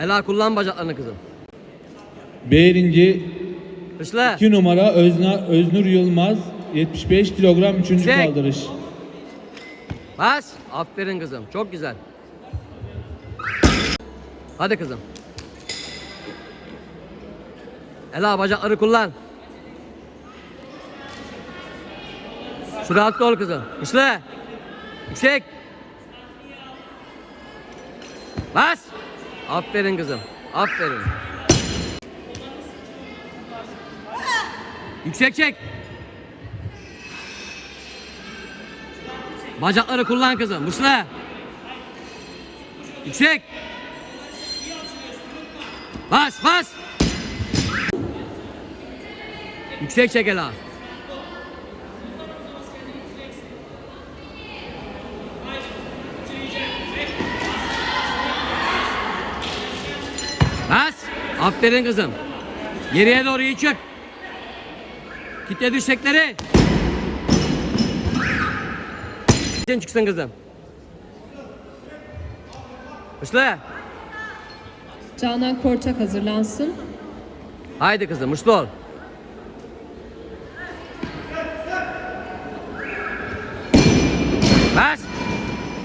Ela kullan bacaklarını kızım. Birinci Hışla. 2 numara Özna, Öznur Yılmaz 75 kilogram 3. Çek. kaldırış. Bas. Aferin kızım. Çok güzel. Hadi kızım. Ela bacakları kullan. Süratli ol kızım. Hışla. Yüksek. Bas. Aferin kızım. Aferin. Yüksek çek. Bacakları kullan kızım. Musla. Yüksek. Bas bas. Yüksek çek Ela. Bas. Aferin kızım. Geriye doğru iyi çık. Kitle dirsekleri. Sen çıksın kızım. Musla. Canan Korçak hazırlansın. Haydi kızım mutlu ol. Bas.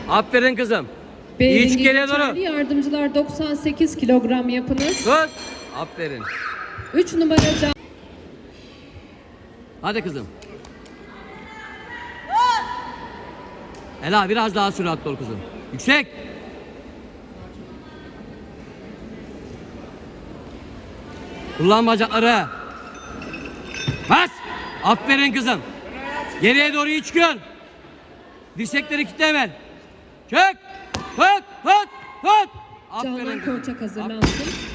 Aferin kızım. B İyi çık ringi geriye doğru. Yardımcılar 98 kilogram yapınız. Tut. Aferin. 3 numara Can Hadi kızım. Ela biraz daha süratli ol kızım. Yüksek. Kullan bacakları. Bas. Aferin kızım. Geriye doğru iyi çıkıyorsun. Dirsekleri kitle hemen. Çök. Aferin Canan. Korçak hazırlansın.